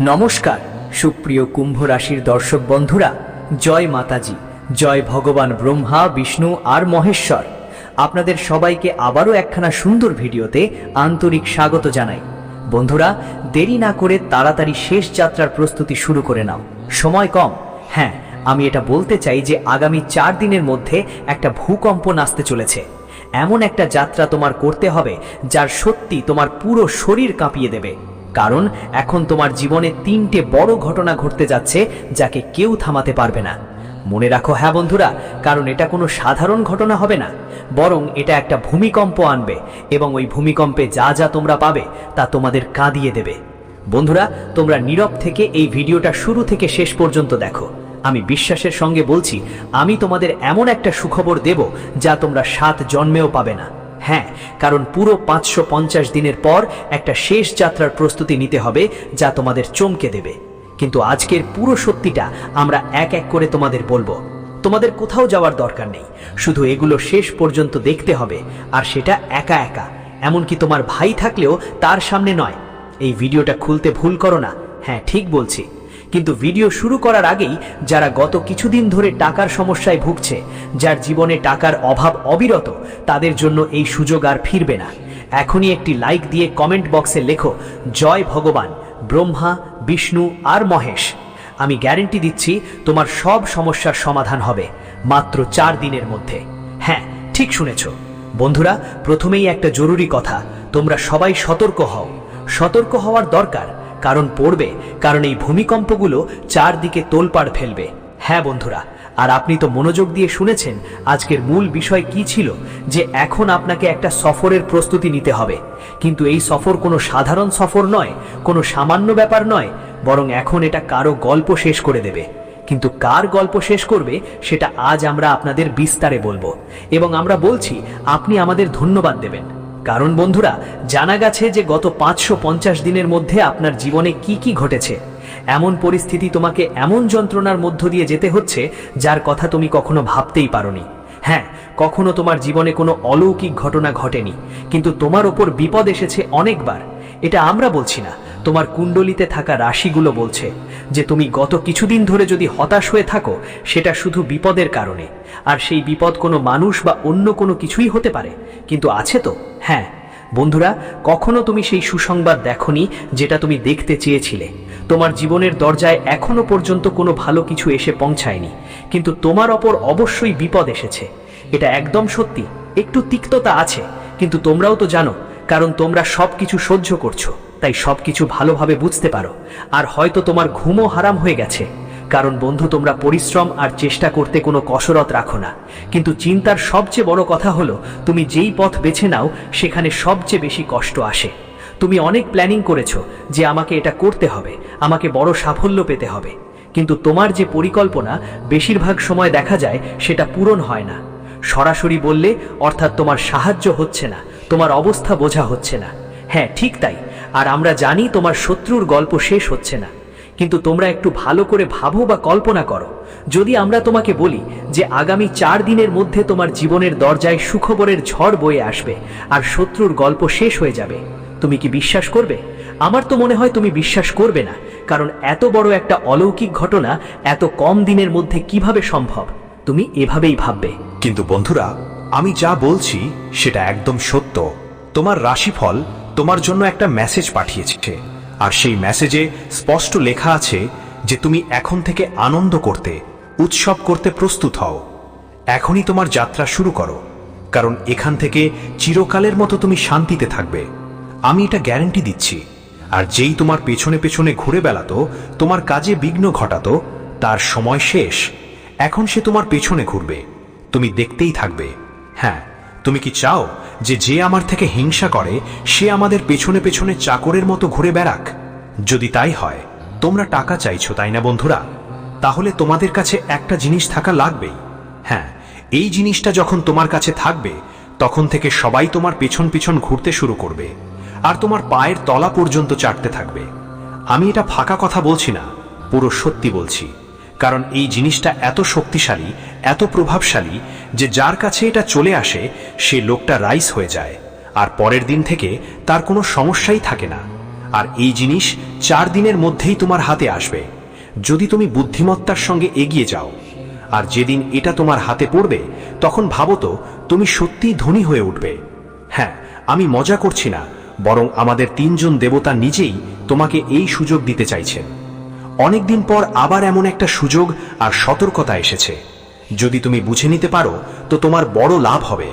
নমস্কার, সুপ্রিয় কুম্ভ রাশির দর্শক বন্ধুরা, জয় মাতাজি, জয় ভগবান ব্রহ্মা, বিষ্ণু আর মহেশ্বর। আপনাদের সবাইকে আবারও একখানা সুন্দর ভিডিওতে আন্তরিক স্বাগত জানাই। বন্ধুরা, দেরি না করে তাড়াতাড়ি শেষ যাত্রার প্রস্তুতি শুরু করে নাও। সময় কম। হ্যাঁ আমি এটা বলতে চাই যে আগামী চার দিনের মধ্যে একটা ভূকম্প নাচতে চলেছে। এমন একটা যাত্রা তোমার করতে হবে, যার সত্যি তোমার পুরো শরীর কাঁপিয়ে দেবে। কারণ এখন তোমার জীবনে তিনটে বড় ঘটনা ঘটতে যাচ্ছে যাকে কেউ থামাতে পারবে না। মনে রাখো হ্যাঁ বন্ধুরা, কারণ এটা কোনো সাধারণ ঘটনা হবে না। বরং এটা একটা ভূমিকম্প আনবে এবং ওই ভূমিকম্পে যা যা তোমরা পাবে তা তোমাদের কাঁদিয়ে দেবে। বন্ধুরা, তোমরা নীরব থেকে এই ভিডিওটা শুরু থেকে শেষ পর্যন্ত দেখো। আমি বিশ্বাসের সঙ্গে বলছি, আমি তোমাদের এমন একটা সুখবর দেব যা তোমরা সাত জন্মেও পাবে না। হ্যাঁ কারণ পুরো পাঁচশো পঞ্চাশ দিনের পর একটা শেষ যাত্রার প্রস্তুতি নিতে হবে যা তোমাদের চমকে দেবে। কিন্তু আজকের পুরো সত্যিটা আমরা এক এক করে তোমাদের বলব। তোমাদের কোথাও যাওয়ার দরকার নেই। শুধু এগুলো শেষ পর্যন্ত দেখতে হবে, আর সেটা একা একা। এমনকি তোমার ভাই থাকলেও তার সামনে নয়। এই ভিডিওটা খুলতে ভুল করো না। হ্যাঁ ঠিক বলছি। কিন্তু ভিডিও শুরু করার আগেই যারা গত কিছুদিন ধরে টাকার সমস্যায় ভুগছে, যার জীবনে টাকার অভাব অবিরত, তাদের জন্য এই সুযোগ আর ফিরবে না। এখনই একটি লাইক দিয়ে কমেন্ট বক্সে লেখো, জয় ভগবান, ব্রহ্মা, বিষ্ণু আর মহেশ। আমি গ্যারেন্টি দিচ্ছি, তোমার সব সমস্যার সমাধান হবে, মাত্র চার দিনের মধ্যে। হ্যাঁ ঠিক শুনেছ। বন্ধুরা, প্রথমেই একটা জরুরি কথা, তোমরা সবাই সতর্ক হও। সতর্ক হওয়ার দরকার কারণ পড়বে, কারণ এই ভূমিকম্পগুলো চারদিকে তোলপাড় ফেলবে। হ্যাঁ বন্ধুরা, আর আপনি তো মনোযোগ দিয়ে শুনেছেন আজকের মূল বিষয় কি ছিল, যে এখন আপনাকে একটা সফরের প্রস্তুতি নিতে হবে। কিন্তু এই সফর কোনো সাধারণ সফর নয়, কোনো সামান্য ব্যাপার নয়, বরং এখন এটা কারও গল্প শেষ করে দেবে। কিন্তু কার গল্প শেষ করবে, সেটা আজ আমরা আপনাদের বিস্তারে বলব। এবং আমরা বলছি, আপনি আমাদের ধন্যবাদ দেবেন। কারণ বন্ধুরা, জানা গেছে যে গত পাঁচশো পঞ্চাশ দিনের মধ্যে আপনার জীবনে কি কি ঘটেছে। এমন পরিস্থিতি তোমাকে এমন যন্ত্রণার মধ্য দিয়ে যেতে হচ্ছে, যার কথা তুমি কখনো ভাবতেই পারোনি। হ্যাঁ কখনো তোমার জীবনে কোনো অলৌকিক ঘটনা ঘটেনি, কিন্তু তোমার ওপর বিপদ এসেছে অনেকবার। এটা আমরা বলছি না, তোমার কুণ্ডলিতে থাকা রাশিগুলো বলছে যে তুমি গত কিছুদিন ধরে যদি হতাশ হয়ে থাকো, সেটা শুধু বিপদের কারণে। আর সেই বিপদ কোনো মানুষ বা অন্য কোনো কিছুই হতে পারে। কিন্তু আছে তো? হ্যাঁ। বন্ধুরা, কখনো তুমি সেই সুসংবাদ দেখনি যেটা তুমি দেখতে চেয়েছিলে? তোমার জীবনের দরজায় এখনও পর্যন্ত কোনো ভালো কিছু এসে পৌঁছায়নি। কিন্তু তোমার ওপর অবশ্যই বিপদ এসেছে। এটা একদম সত্যি। একটু তিক্ততা আছে। কিন্তু তোমরাও তো জানো, কারণ তোমরা সব কিছু সহ্য করছ। তাই সব কিছু ভালোভাবে বুঝতে পারো। আর হয়তো তোমার ঘুমও হারাম হয়ে গেছে। কারণ বন্ধু, তোমরা পরিশ্রম আর চেষ্টা করতে কোনো কসরত রাখো না। কিন্তু চিন্তার সবচেয়ে বড় কথা হলো, তুমি যেই পথ বেছে নাও, সেখানে সবচেয়ে বেশি কষ্ট আসে। তুমি অনেক প্ল্যানিং করেছ যে আমাকে এটা করতে হবে, আমাকে বড় সাফল্য পেতে হবে। কিন্তু তোমার যে পরিকল্পনা, বেশিরভাগ সময় দেখা যায় সেটা পূরণ হয় না। সরাসরি বললে, অর্থাৎ তোমার সাহায্য হচ্ছে না, তোমার অবস্থা বোঝা হচ্ছে না। হ্যাঁ ঠিক তাই। আর আমরা জানি তোমার শত্রুর গল্প শেষ হচ্ছে না। কিন্তু তোমরা একটু ভালো করে ভাবো বা কল্পনা করো। যদি আমরা তোমাকে বলি যে আগামী চার দিনের মধ্যে তোমার জীবনের দরজায় সুখবরের ঝড় বয়ে আসবে আর শত্রুর গল্প শেষ হয়ে যাবে, তুমি কি বিশ্বাস করবে? আমার তো মনে হয় তুমি বিশ্বাস করবে না, কারণ এত বড় একটা অলৌকিক ঘটনা এত কম দিনের মধ্যে কীভাবে সম্ভব? তুমি এভাবেই ভাববে। কিন্তু বন্ধুরা, আমি যা বলছি সেটা একদম সত্য। তোমার রাশিফল তোমার জন্য একটা মেসেজ পাঠিয়েছে। আর সেই মেসেজে স্পষ্ট লেখা আছে যে তুমি এখন থেকে আনন্দ করতে, উৎসব করতে প্রস্তুত হও। এখনই তোমার যাত্রা শুরু করো, কারণ এখান থেকে চিরকালের মতো তুমি শান্তিতে থাকবে। আমি এটা গ্যারেন্টি দিচ্ছি, আর যেই তোমার পেছনে পেছনে ঘুরে বেড়াতো, তোমার কাজে বিঘ্ন ঘটাতো, তার সময় শেষ। এখন সে তোমার পেছনে ঘুরবে, তুমি দেখতেই থাকবে। হ্যাঁ তুমি কি চাও যে যে আমার থেকে হিংসা করে, সে আমাদের পেছনে পেছনে চাকরের মতো ঘুরে বেড়াক? যদি তাই হয়, তোমরা টাকা চাইছো, তাই না বন্ধুরা? তাহলে তোমাদের কাছে একটা জিনিস থাকা লাগবেই। হ্যাঁ এই জিনিসটা যখন তোমার কাছে থাকবে, তখন থেকে সবাই তোমার পেছন পিছন ঘুরতে শুরু করবে, আর তোমার পায়ের তলা পর্যন্ত চাটতে থাকবে। আমি এটা ফাঁকা কথা বলছি না, পুরো সত্যি বলছি। কারণ এই জিনিসটা এত শক্তিশালী, এত প্রভাবশালী যে যার কাছে এটা চলে আসে, সে লোকটা রাইস হয়ে যায়। আর পরের দিন থেকে তার কোনো সমস্যাই থাকে না। আর এই জিনিস চার দিনের মধ্যেই তোমার হাতে আসবে। যদি তুমি বুদ্ধিমত্তার সঙ্গে এগিয়ে যাও, আর যেদিন এটা তোমার হাতে পড়বে, তখন ভাবো তো তুমি সত্যিই ধনী হয়ে উঠবে। হ্যাঁ আমি মজা করছি না, বরং আমাদের তিনজন দেবতা নিজেই তোমাকে এই সুযোগ দিতে চাইছেন। অনেকদিন পর আবার এমন একটা সুযোগ আর সতর্কতা এসেছে। যদি তুমি বুঝে নিতে পারো, তো তোমার বড় লাভ হবে।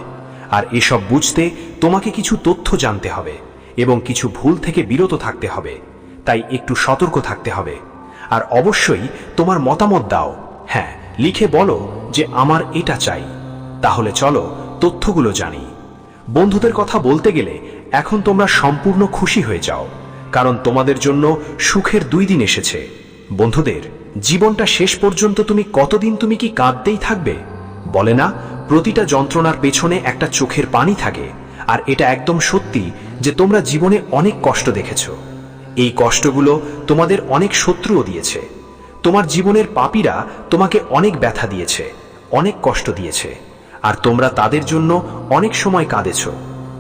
আর এসব বুঝতে তোমাকে কিছু তথ্য জানতে হবে এবং কিছু ভুল থেকে বিরত থাকতে হবে। তাই একটু সতর্ক থাকতে হবে। আর অবশ্যই তোমার মতামত দাও। হ্যাঁ লিখে বলো যে আমার এটা চাই। তাহলে চলো তথ্যগুলো জানি। বন্ধুদের কথা বলতে গেলে এখন তোমরা সম্পূর্ণ খুশি হয়ে যাও। কারণ তোমাদের জন্য সুখের দুই দিন এসেছে। বন্ধুদের, জীবনটা শেষ পর্যন্ত তুমি কতদিন তুমি কি কাঁদতেই থাকবে? বলে না, প্রতিটা যন্ত্রণার পেছনে একটা চোখের পানি থাকে, আর এটা একদম সত্যি যে তোমরা জীবনে অনেক কষ্ট দেখেছ। এই কষ্টগুলো তোমাদের অনেক শত্রুও দিয়েছে। তোমার জীবনের পাপীরা তোমাকে অনেক ব্যথা দিয়েছে, অনেক কষ্ট দিয়েছে, আর তোমরা তাদের জন্য অনেক সময় কাঁদেছ।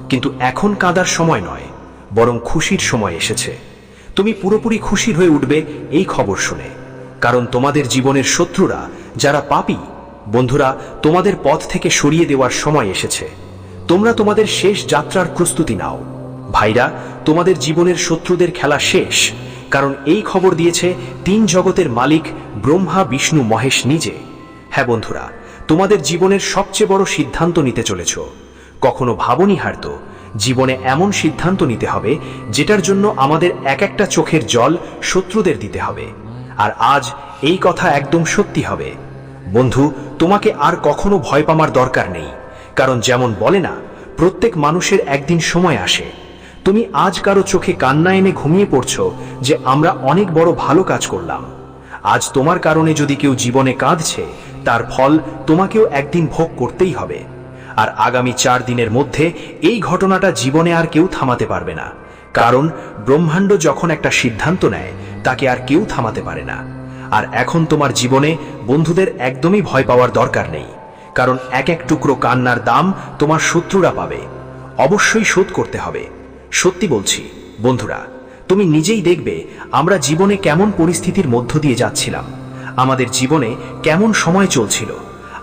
কিন্তু এখন কাঁদার সময় নয়, বরং খুশির সময় এসেছে। তুমি পুরোপুরি খুশির হয়ে উঠবে এই খবর শুনে। কারণ তোমাদের জীবনের শত্রুরা যারা পাপী, বন্ধুরা তোমাদের পথ থেকে সরিয়ে দেওয়ার সময় এসেছে। তোমরা তোমাদের শেষ যাত্রার প্রস্তুতি নাও। ভাইরা, তোমাদের জীবনের শত্রুদের খেলা শেষ, কারণ এই খবর দিয়েছে তিন জগতের মালিক ব্রহ্মা, বিষ্ণু, মহেশ নিজে। হ্যাঁ বন্ধুরা, তোমাদের জীবনের সবচেয়ে বড় সিদ্ধান্ত নিতে চলেছ। কখনো ভাবনি হারতো জীবনে এমন সিদ্ধান্ত নিতে হবে, যেটার জন্য আমাদের এক একটা চোখের জল শত্রুদের দিতে হবে। আর আজ এই কথা একদম সত্যি হবে। বন্ধু, তোমাকে আর কখনো ভয় পামার দরকার নেই। কারণ যেমন বলে না, প্রত্যেক মানুষের একদিন সময় আসে। তুমি আজ কারও চোখে কান্না এনে ঘুমিয়ে পড়ছো যে আমরা অনেক বড় ভালো কাজ করলাম। আজ তোমার কারণে যদি কেউ জীবনে কাঁদছে, তার ফল তোমাকেও একদিন ভোগ করতেই হবে। আর আগামী চার দিনের মধ্যে এই ঘটনাটা জীবনে আর কেউ থামাতে পারবে না। কারণ ব্রহ্মাণ্ড যখন একটা সিদ্ধান্ত নেয়, তাকে আর কেউ থামাতে পারে না। আর এখন তোমার জীবনে বন্ধুদের একদমই ভয় পাওয়ার দরকার নেই। কারণ এক এক টুকরো কান্নার দাম তোমার শত্রুরা পাবে। অবশ্যই শোধ করতে হবে। সত্যি বলছি, বন্ধুরা, তুমি নিজেই দেখবে আমরা জীবনে কেমন পরিস্থিতির মধ্য দিয়ে যাচ্ছিলাম। আমাদের জীবনে কেমন সময় চলছিল।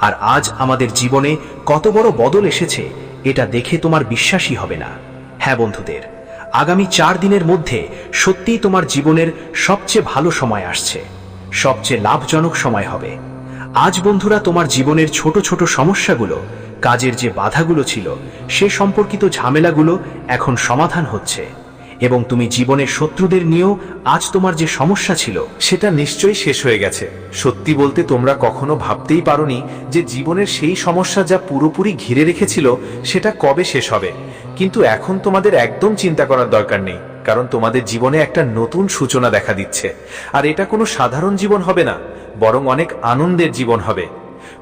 আর আজ আমাদের জীবনে কত বড় বদল এসেছে, এটা দেখে তোমার বিশ্বাসই হবে না। হ্যাঁ বন্ধুদের, আগামী চার দিনের মধ্যে সত্যিই তোমার জীবনের সবচেয়ে ভালো সময় আসছে, সবচেয়ে লাভজনক সময় হবে। আজ বন্ধুরা তোমার জীবনের ছোট ছোট সমস্যাগুলো, কাজের যে বাধাগুলো ছিল, সে সম্পর্কিত ঝামেলাগুলো এখন সমাধান হচ্ছে। এবং তুমি জীবনের শত্রুদের নিয়েও আজ তোমার যে সমস্যা ছিল, সেটা নিশ্চয়ই শেষ হয়ে গেছে। সত্যি বলতে তোমরা কখনো ভাবতেই পারোনি যে জীবনের সেই সমস্যা যা পুরোপুরি ঘিরে রেখেছিল, সেটা কবে শেষ হবে। কিন্তু এখন তোমাদের একদম চিন্তা করার দরকার নেই, কারণ তোমাদের জীবনে একটা নতুন সূচনা দেখা দিচ্ছে। আর এটা কোনো সাধারণ জীবন হবে না, বরং অনেক আনন্দের জীবন হবে।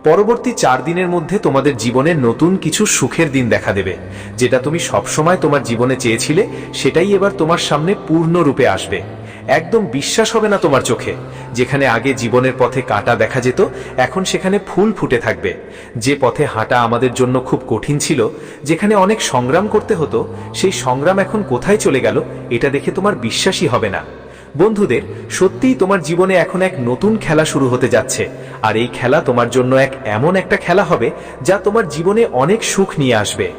পরবর্তী চার দিনের মধ্যে তোমাদের জীবনে নতুন কিছু সুখের দিন দেখা দেবে। যেটা তুমি সবসময় তোমার জীবনে চেয়েছিলে, সেটাই এবার তোমার সামনে পূর্ণরূপে আসবে। একদম বিশ্বাস হবে না তোমার চোখে। যেখানে আগে জীবনের পথে কাটা দেখা যেত, এখন সেখানে ফুল ফুটে থাকবে। যে পথে হাঁটা আমাদের জন্য খুব কঠিন ছিল, যেখানে অনেক সংগ্রাম করতে হতো, সেই সংগ্রাম এখন কোথায় চলে গেল, এটা দেখে তোমার বিশ্বাসই হবে না। বন্ধুদের, সত্যিই তোমার জীবনে এখন এক নতুন খেলা শুরু হতে যাচ্ছে। আর এই খেলা তোমার জন্য এক এমন একটা খেলা হবে যা তোমার জীবনে অনেক সুখ নিয়ে আসবে।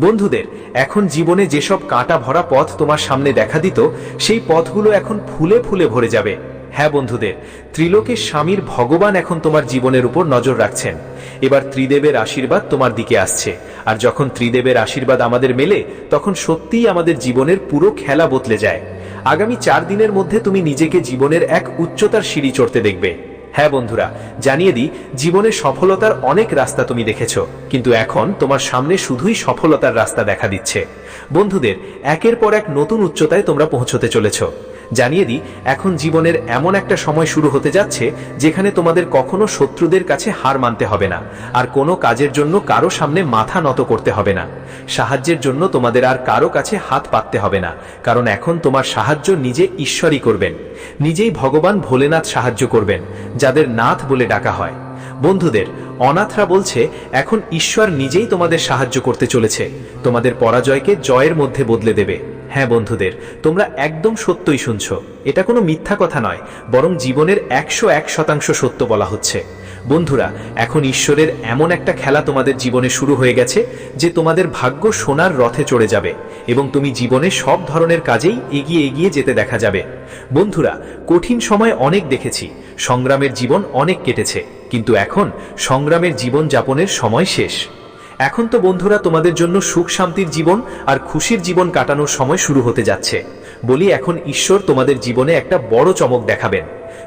বন্ধুদের, এখন জীবনে যেসব কাঁটা ভরা পথ তোমার সামনে দেখা দিত, সেই পথগুলো এখন ফুলে ফুলে ভরে যাবে। হ্যাঁ বন্ধুদের, ত্রিলোকের স্বামীর ভগবান এখন তোমার জীবনের উপর নজর রাখছেন। এবার ত্রিদেবের আশীর্বাদ তোমার দিকে আসছে। আর যখন ত্রিদেবের আশীর্বাদ আমাদের মেলে, তখন সত্যিই আমাদের জীবনের পুরো খেলা বদলে যায়। আগামী চার দিনের মধ্যে তুমি নিজেকে জীবনের এক উচ্চতার সিঁড়ি চড়তে দেখবে। হ্যাঁ বন্ধুরা, জানিয়ে দিই, জীবনে সফলতার অনেক রাস্তা তুমি দেখেছ, কিন্তু এখন তোমার সামনে শুধুই সফলতার রাস্তা দেখা দিচ্ছে। বন্ধুদের, একের পর এক নতুন উচ্চতায় তোমরা পৌঁছতে চলেছ। জানিয়ে দিই, এখন জীবনের এমন একটা সময় শুরু হতে যাচ্ছে যেখানে তোমাদের কখনো শত্রুদের কাছে হার মানতে হবে না, আর কোনো কাজের জন্য কারও সামনে মাথা নত করতে হবে না। সাহায্যের জন্য তোমাদের আর কারও কাছে হাত পাততে হবে না, কারণ এখন তোমার সাহায্য নিজে ঈশ্বরই করবেন। নিজেই ভগবান ভোলেনাথ সাহায্য করবেন, যাদের নাথ বলে ডাকা হয়। বন্ধুদের, অনাথরা বলছে, এখন ঈশ্বর নিজেই তোমাদের সাহায্য করতে চলেছে, তোমাদের পরাজয়কে জয়ের মধ্যে বদলে দেবে। হ্যাঁ বন্ধুদের, তোমরা একদম সত্যই শুনছ। এটা কোনো মিথ্যা কথা নয়, বরং জীবনের একশো এক শতাংশ সত্য বলা হচ্ছে। বন্ধুরা, এখন ঈশ্বরের এমন একটা খেলা তোমাদের জীবনে শুরু হয়ে গেছে, যে তোমাদের ভাগ্য সোনার রথে চড়ে যাবে, এবং তুমি জীবনে সব ধরনের কাজেই এগিয়ে এগিয়ে যেতে দেখা যাবে। বন্ধুরা, কঠিন সময় অনেক দেখেছি, সংগ্রামের জীবন অনেক কেটেছে, কিন্তু এখন সংগ্রামের জীবন যাপনের সময় শেষ। এখন তো বন্ধুরা তোমাদের জন্য সুখ, শান্তির জীবন আর খুশির জীবন কাটানোর সময় শুরু হতে যাচ্ছে। বলি, এখন ঈশ্বর তোমাদের জীবনে একটা বড় চমক দেখাবেন।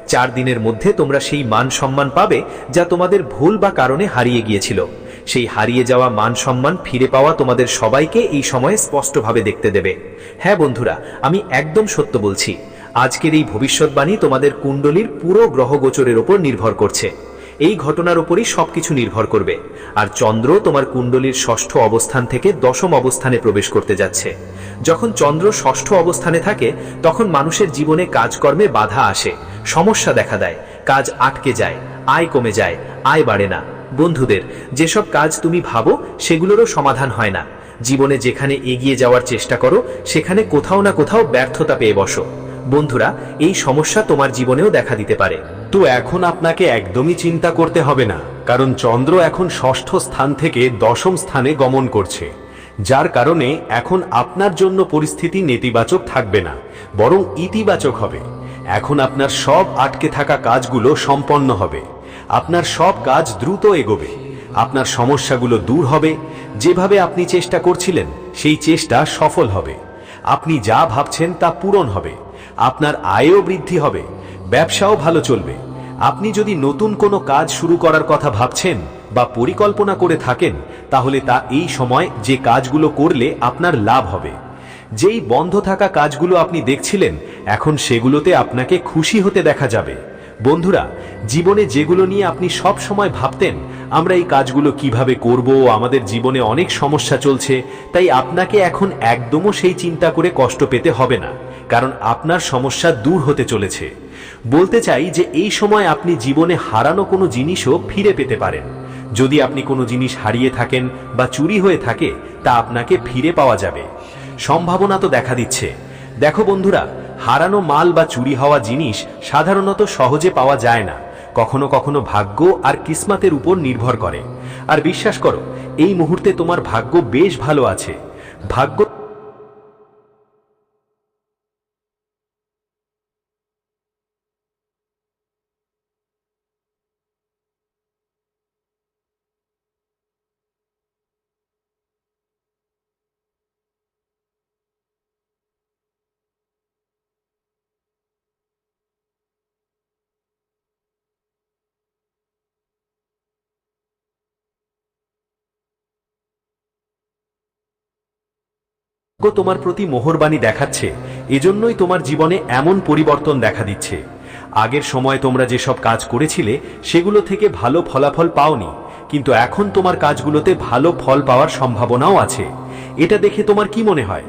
চার দিনের মধ্যে তোমরা সেই মান সম্মান পাবে যা তোমাদের ভুল বা কারণে হারিয়ে গিয়েছিল। সেই হারিয়ে যাওয়া মান সম্মান ফিরে পাওয়া তোমাদের সবাইকে এই সময়ে স্পষ্টভাবে দেখতে দেবে। হ্যাঁ বন্ধুরা, আমি একদম সত্য বলছি। আজকের এই ভবিষ্যৎবাণী তোমাদের কুণ্ডলীর পুরো গ্রহগোচরের ওপর নির্ভর করছে। এই ঘটনার উপরই সবকিছু নির্ভর করবে। আর চন্দ্র তোমার কুণ্ডলীর ষষ্ঠ অবস্থান থেকে দশম অবস্থানে প্রবেশ করতে যাচ্ছে। যখন চন্দ্র ষষ্ঠ অবস্থানে থাকে, তখন মানুষের জীবনে কাজকর্মে বাধা আসে, সমস্যা দেখা দেয়, কাজ আটকে যায়, আয় কমে যায়, আয় বাড়ে না। বন্ধুদের, যেসব কাজ তুমি ভাবো, সেগুলোরও সমাধান হয় না। জীবনে যেখানে এগিয়ে যাওয়ার চেষ্টা করো, সেখানে কোথাও না কোথাও ব্যর্থতা পেয়ে বসো। বন্ধুরা, এই সমস্যা তোমার জীবনেও দেখা দিতে পারে। তো এখন আপনাকে একদমই চিন্তা করতে হবে না, কারণ চন্দ্র এখন ষষ্ঠ স্থান থেকে দশম স্থানে গমন করছে, যার কারণে এখন আপনার জন্য পরিস্থিতি নেতিবাচক থাকবে না, বরং ইতিবাচক হবে। এখন আপনার সব আটকে থাকা কাজগুলো সম্পন্ন হবে, আপনার সব কাজ দ্রুত এগোবে, আপনার সমস্যাগুলো দূর হবে, যেভাবে আপনি চেষ্টা করছিলেন, সেই চেষ্টা সফল হবে, আপনি যা ভাবছেন তা পূরণ হবে, আপনার আয়ও বৃদ্ধি হবে ব্যবসাও ভালো চলবে। আপনি যদি নতুন কোনো কাজ শুরু করার কথা ভাবছেন বা পরিকল্পনা করে থাকেন, তাহলে তা এই সময় যে কাজগুলো করলে আপনার লাভ হবে। যেই বন্ধ থাকা কাজগুলো আপনি দেখছিলেন, এখন সেগুলোতে আপনাকে খুশি হতে দেখা যাবে। বন্ধুরা, জীবনে যেগুলো নিয়ে আপনি সব সময় ভাবতেন, আমরা এই কাজগুলো কীভাবে করব, আমাদের জীবনে অনেক সমস্যা চলছে, তাই আপনাকে এখন একদমও সেই চিন্তা করে কষ্ট পেতে হবে না। কারণ আপনার সমস্যা দূর হতে চলেছে। বলতে চাই যে এই সময় আপনি জীবনে হারানো কোনো জিনিসও ফিরে পেতে পারেন। যদি আপনি কোনো জিনিস হারিয়ে থাকেন বা চুরি হয়ে থাকে, তা আপনাকে ফিরে পাওয়া যাবে। সম্ভাবনা তো দেখা দিচ্ছে। দেখো বন্ধুরা, হারানো মাল বা চুরি হওয়া জিনিস সাধারণত সহজে পাওয়া যায় না। কখনো কখনো ভাগ্য আর কিসমাতের উপর নির্ভর করে। আর বিশ্বাস করো, এই মুহূর্তে তোমার ভাগ্য বেশ ভালো আছে। ভাগ্য তোমার প্রতি মোহরবাণী দেখাচ্ছে, এজন্যই তোমার জীবনে এমন পরিবর্তন দেখা দিচ্ছে। আগের সময় তোমরা যেসব কাজ করেছিলে, সেগুলো থেকে ভালো ফলাফল পাওনি, কিন্তু এখন তোমার কাজগুলোতে ভালো ফল পাওয়ার সম্ভাবনাও আছে। এটা দেখে তোমার কি মনে হয়?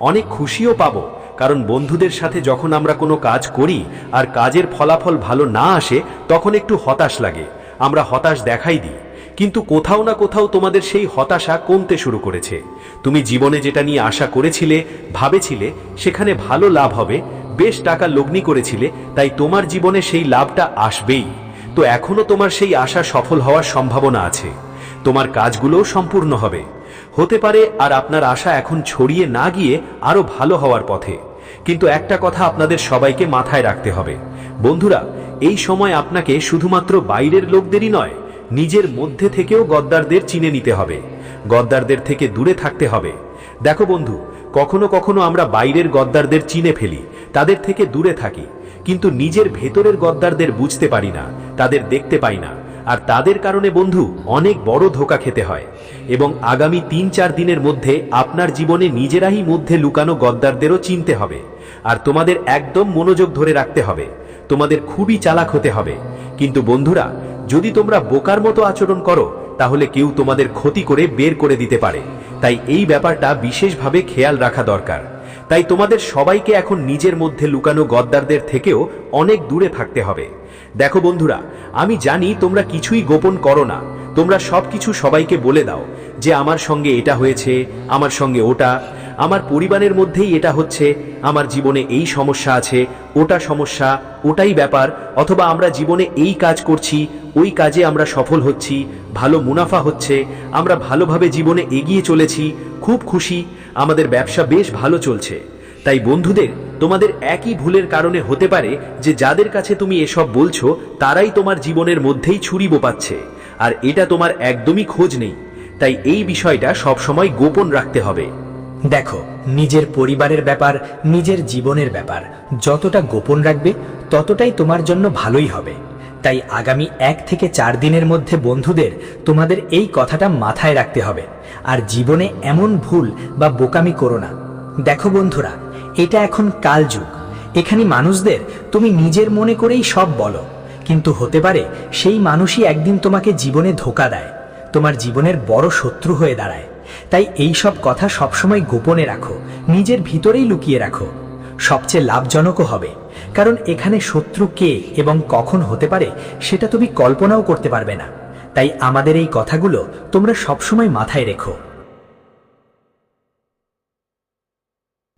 অনেক খুশিও পাবো, কারণ বন্ধুদের সাথে যখন আমরা কোনো কাজ করি আর কাজের ফলাফল ভালো না আসে, তখন একটু হতাশ লাগে। আমরা হতাশ দেখাই দিই। কিন্তু কোথাও না কোথাও তোমাদের সেই হতাশা কমতে শুরু করেছে। তুমি জীবনে যেটা নিয়ে আশা করেছিলে, ভাবেছিলে, সেখানে ভালো লাভ হবে, বেশ টাকা লগ্নি করেছিলে, তাই তোমার জীবনে সেই লাভটা আসবেই। তো এখনও তোমার সেই আশা সফল হওয়ার সম্ভাবনা আছে। তোমার কাজগুলোও সম্পূর্ণ হবে। হতে পারে আর আপনার আশা এখন ছড়িয়ে না গিয়ে আরও ভালো হওয়ার পথে। কিন্তু একটা কথা আপনাদের সবাইকে মাথায় রাখতে হবে। বন্ধুরা, এই সময় আপনাকে শুধুমাত্র বাইরের লোকদেরই নয় নিজের মধ্যে থেকেও গদ্দারদের চিনে নিতে হবে। গদ্দারদের থেকে দূরে থাকতে হবে। দেখো বন্ধু, কখনো কখনো আমরা বাইরের গদ্দারদের চিনে ফেলি, তাদের থেকে দূরে থাকি, কিন্তু নিজের ভেতরের গদ্দারদের বুঝতে পারি না, তাদের দেখতে পাই না, আর তাদের কারণে বন্ধু, অনেক বড় ধোকা খেতে হয়। এবং আগামী তিন চার দিনের মধ্যে আপনার জীবনে নিজেরাই মধ্যে লুকানো গদ্দারদেরও চিনতে হবে, আর তোমাদের একদম মনোযোগ ধরে রাখতে হবে, তোমাদের খুবই চালাক হতে হবে। কিন্তু বন্ধুরা যদি তোমরা বোকার মতো আচরণ করো, তাহলে কেউ তোমাদের ক্ষতি করে বের করে দিতে পারে। তাই এই ব্যাপারটা বিশেষভাবে খেয়াল রাখা দরকার। তাই তোমাদের সবাইকে এখন নিজের মধ্যে লুকানো গদ্দারদের থেকেও অনেক দূরে থাকতে হবে। দেখো বন্ধুরা, আমি জানি তোমরা কিছুই গোপন করো না। তোমরা সবকিছু সবাইকে বলে দাও যে আমার সঙ্গে এটা হয়েছে, আমার সঙ্গে ওটা। আমার পরিবারের মধ্যেই এটা হচ্ছে, আমার জীবনে এই সমস্যা আছে, ওটা সমস্যা, ওটাই ব্যাপার, অথবা আমরা জীবনে এই কাজ করছি, ওই কাজে আমরা সফল হচ্ছি, ভালো মুনাফা হচ্ছে, আমরা ভালোভাবে জীবনে এগিয়ে চলেছি, খুব খুশি, আমাদের ব্যবসা বেশ ভালো চলছে। তাই বন্ধুদের, তোমাদের একই ভুলের কারণে হতে পারে যে যাদের কাছে তুমি এসব বলছো, তারাই তোমার জীবনের মধ্যেই ছুরি বোপাচ্ছে, আর এটা তোমার একদমই খোঁজ নেই। তাই এই বিষয়টা সবসময় গোপন রাখতে হবে। দেখো, নিজের পরিবারের ব্যাপার, নিজের জীবনের ব্যাপার। যতটা গোপন রাখবে, ততটাই তোমার জন্য ভালোই হবে। তাই আগামী এক থেকে চার দিনের মধ্যে বন্ধুদের তোমাদের এই কথাটা মাথায় রাখতে হবে। আর জীবনে এমন ভুল বা বোকামি করো না। দেখো বন্ধুরা, এটা এখন কালযুগ। এখানে মানুষদের তুমি নিজের মনে করেই সব বলো। কিন্তু হতে পারে, সেই মানুষই একদিন তোমাকে জীবনে ধোকা দেয়। তোমার জীবনের বড় শত্রু হয়ে দাঁড়ায়। তাই এই সব কথা সবসময় গোপনে রাখো, নিজের ভিতরেই লুকিয়ে রাখো। সবচেয়ে লাভজনকও হবে, কারণ এখানে শত্রু কে এবং কখন হতে পারে সেটা তুমি কল্পনাও করতে পারবে না। তাই আমাদের এই কথাগুলো তোমরা সবসময় মাথায় রেখো।